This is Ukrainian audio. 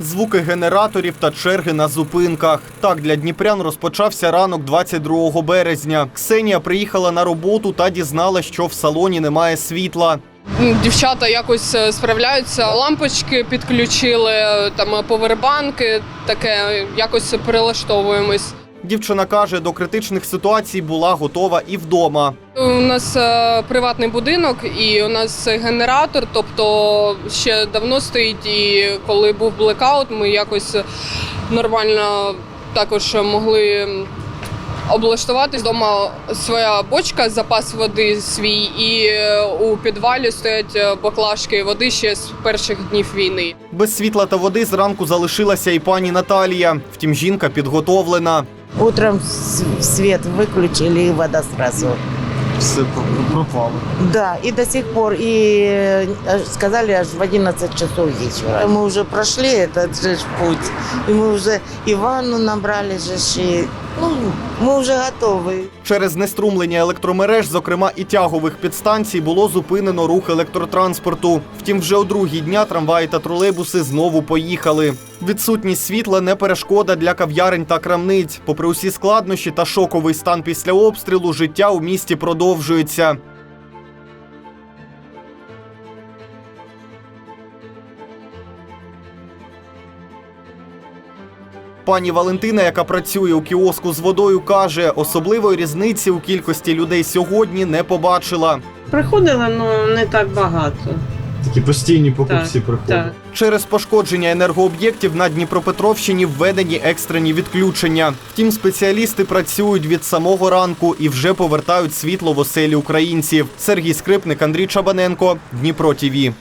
Звуки генераторів та черги на зупинках. Так для дніпрян розпочався ранок 22 березня. Ксенія приїхала на роботу та дізналась, що в салоні немає світла. Дівчата якось е, справляються, лампочки підключили, е, там е, повербанки, таке якось прилаштовуємось. Дівчина каже, до критичних ситуацій була готова і вдома. У нас е, приватний будинок і у нас генератор, тобто ще давно стоїть. І коли був блекаут, ми якось нормально також могли облаштуватись. Дома своя бочка, запас води свій, і е, у підвалі стоять е, баклажки води ще з перших днів війни. Без світла та води зранку залишилася і пані Наталія. Втім, жінка підготовлена. Утром с- свет выключили и вода сразу. Все пропало. Да, и до сих пор. И э, сказали аж в 11 часов вечера. Мы уже прошли этот же ж путь. И мы уже и ванну набрали же, ж, и, ну, ми вже готовы. Через неструмлення електромереж, зокрема і тягових підстанцій, було зупинено рух електротранспорту. Втім, вже у другі дня трамваї та тролейбуси знову поїхали. Відсутність світла не перешкода для кав'ярень та крамниць. Попри усі складнощі та шоковий стан після обстрілу, життя у місті продовжується. Пані Валентина, яка працює у кіоску з водою, каже, особливої різниці у кількості людей сьогодні не побачила. Приходили, але не так багато. Такі постійні покупці Так, приходять. Так. Через пошкодження енергооб'єктів на Дніпропетровщині введені екстрені відключення. Втім, спеціалісти працюють від самого ранку і вже повертають світло в оселі українців. Сергій Скрипник, Андрій Чабаненко, Дніпро ТІВІ.